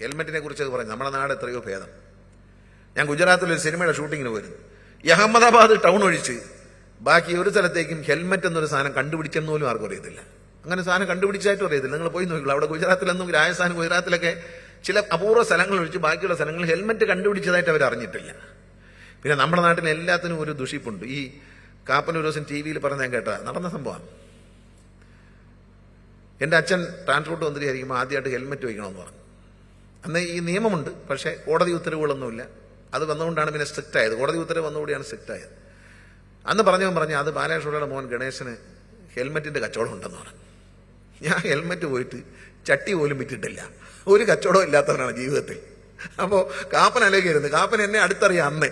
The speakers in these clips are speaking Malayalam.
ഹെൽമെറ്റിനെ കുറിച്ച് അത് പറഞ്ഞു നമ്മുടെ നാട് എത്രയോ ഭേദം. ഞാൻ ഗുജറാത്തിൽ ഒരു സിനിമയുടെ ഷൂട്ടിങ്ങിന് പോയിരുന്നു. ഈ അഹമ്മദാബാദ് ടൗൺ ഒഴിച്ച് ബാക്കി ഒരു സ്ഥലത്തേക്കും ഹെൽമെറ്റ് എന്നൊരു സാധനം കണ്ടുപിടിച്ചെന്ന് പോലും ആർക്കും അറിയത്തില്ല. അങ്ങനെ സാധനം കണ്ടുപിടിച്ചായിട്ടും അറിയത്തില്ല. നിങ്ങൾ പോയി നോക്കില്ല അവിടെ ഗുജറാത്തിലൊന്നും രാജസ്ഥാൻ ഗുജറാത്തിലൊക്കെ ചില അപൂർവ സ്ഥലങ്ങൾ ഒഴിച്ച് ബാക്കിയുള്ള സ്ഥലങ്ങളിൽ ഹെൽമെറ്റ് കണ്ടുപിടിച്ചതായിട്ട് അവർ അറിഞ്ഞിട്ടില്ല. പിന്നെ നമ്മുടെ നാട്ടിൽ എല്ലാത്തിനും ഒരു ദുഷിപ്പുണ്ട്. ഈ കാപ്പൻ ഒരു ദിവസം ടി വിയിൽ പറഞ്ഞ കേട്ട നടന്ന സംഭവമാണ് എന്റെ അച്ഛൻ ട്രാൻസ്പോർട്ട് മന്ത്രിയായിരിക്കുമ്പോൾ ആദ്യമായിട്ട് ഹെൽമെറ്റ് വയ്ക്കണമെന്ന് പറഞ്ഞു. അന്ന് ഈ നിയമമുണ്ട്. പക്ഷേ കോടതി ഉത്തരവുകളൊന്നുമില്ല. അത് വന്നുകൊണ്ടാണ് പിന്നെ സ്ട്രിക്റ്റ് ആയത് കോടതി ഉത്തരവ് വന്നുകൂടിയാണ് സ്ട്രിക്റ്റ് ആയത് അന്ന് പറഞ്ഞവൻ പറഞ്ഞു അത് ബാലകൃഷ്ണയുടെ മോൻ ഗണേശന് ഹെൽമെറ്റിന്റെ കച്ചവടം ഉണ്ടെന്ന് പറഞ്ഞു. ഞാൻ ഹെൽമെറ്റ് പോയിട്ട് ചട്ടി പോലും വിറ്റിട്ടില്ല ഒരു കച്ചവടവും ഇല്ലാത്തവനാണ് ജീവിതത്തിൽ. അപ്പോൾ കാപ്പൻ ആലോചിക്കായിരുന്നു. കാപ്പൻ എന്നെ അടുത്തറിയാം അന്ന്.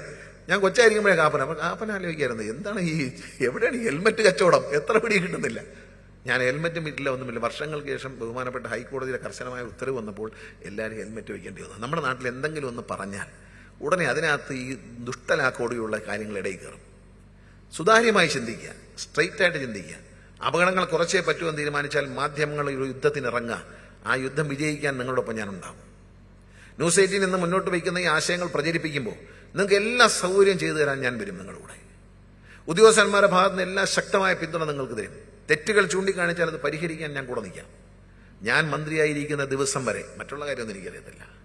ഞാൻ കൊച്ചായിരിക്കുമ്പോഴേ കാപ്പൻ. അപ്പൊ കാപ്പൻ ആലോചിക്കായിരുന്നു എന്താണ് ഈ എവിടെയാണ് ഹെൽമെറ്റ് കച്ചവടം? എത്ര പിടി കിട്ടുന്നില്ല? ഞാൻ ഹെൽമെറ്റും വീട്ടില്ല ഒന്നുമില്ല. വർഷങ്ങൾക്ക് ശേഷം ബഹുമാനപ്പെട്ട ഹൈക്കോടതിയുടെ കർശനമായ ഉത്തരവ് വന്നപ്പോൾ എല്ലാവരും ഹെൽമെറ്റ് വയ്ക്കേണ്ടി വന്നു. നമ്മുടെ നാട്ടിൽ എന്തെങ്കിലും ഒന്ന് പറഞ്ഞാൽ ഉടനെ അതിനകത്ത് ഈ ദുഷ്ടലാക്കോടിയുള്ള കാര്യങ്ങൾ ഇടയിൽ കയറും. സുതാര്യമായി ചിന്തിക്കുക സ്ട്രെയിറ്റ് ആയിട്ട് ചിന്തിക്കുക. അപകടങ്ങൾ കുറച്ചേ പറ്റുമെന്ന് തീരുമാനിച്ചാൽ മാധ്യമങ്ങൾ ഒരു യുദ്ധത്തിനിറങ്ങുക ആ യുദ്ധം വിജയിക്കാൻ നിങ്ങളോടൊപ്പം ഞാൻ ഉണ്ടാകും ന്യൂസ് എയ്റ്റീൻ നിന്ന് മുന്നോട്ട് വയ്ക്കുന്ന ഈ ആശയങ്ങൾ പ്രചരിപ്പിക്കുമ്പോൾ നിങ്ങൾക്ക് എല്ലാ സൗകര്യം ചെയ്തു തരാൻ ഞാൻ വരും നിങ്ങളുടെ കൂടെ. ഉദ്യോഗസ്ഥന്മാരുടെ ഭാഗത്ത് നിന്ന് എല്ലാ ശക്തമായ പിന്തുണ നിങ്ങൾക്ക് തരും. തെറ്റുകൾ ചൂണ്ടിക്കാണിച്ചാൽ അത് പരിഹരിക്കാൻ ഞാൻ കൂടെ നിൽക്കാം. ഞാൻ മന്ത്രിയായിരിക്കുന്ന ദിവസം വരെ മറ്റുള്ള കാര്യമൊന്നും എനിക്കറിയത്തില്ല.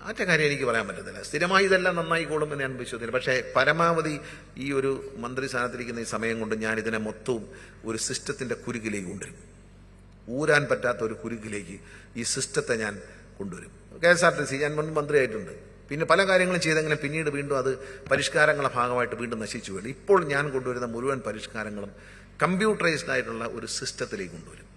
ആറ്റ കാര്യം എനിക്ക് പറയാൻ പറ്റത്തില്ല. സ്ഥിരമായി ഇതെല്ലാം നന്നായിക്കോളും എന്ന് ഞാൻ വിശ്വസിക്കുന്നു. പക്ഷേ പരമാവധി ഈ ഒരു മന്ത്രി സ്ഥാനത്തിരിക്കുന്ന ഈ സമയം കൊണ്ട് ഞാൻ ഇതിനെ മൊത്തവും ഒരു സിസ്റ്റത്തിന്റെ കുരുക്കിലേക്ക് കൊണ്ടുവരും. ഊരാൻ പറ്റാത്ത ഒരു കുരുക്കിലേക്ക് ഈ സിസ്റ്റത്തെ ഞാൻ കൊണ്ടുവരും. K S R T C ഞാൻ മുൻ മന്ത്രിയായിട്ടുണ്ട്. പിന്നെ പല കാര്യങ്ങളും ചെയ്തെങ്കിലും പിന്നീട് വീണ്ടും അത് പരിഷ്കാരങ്ങളുടെ ഭാഗമായിട്ട് വീണ്ടും നശിച്ചു വരും ഇപ്പോൾ ഞാൻ കൊണ്ടുവരുന്ന മുഴുവൻ പരിഷ്കാരങ്ങളും കമ്പ്യൂട്ടറൈസ്ഡ് ആയിട്ടുള്ള ഒരു സിസ്റ്റത്തിലേക്ക് കൊണ്ടുവരും.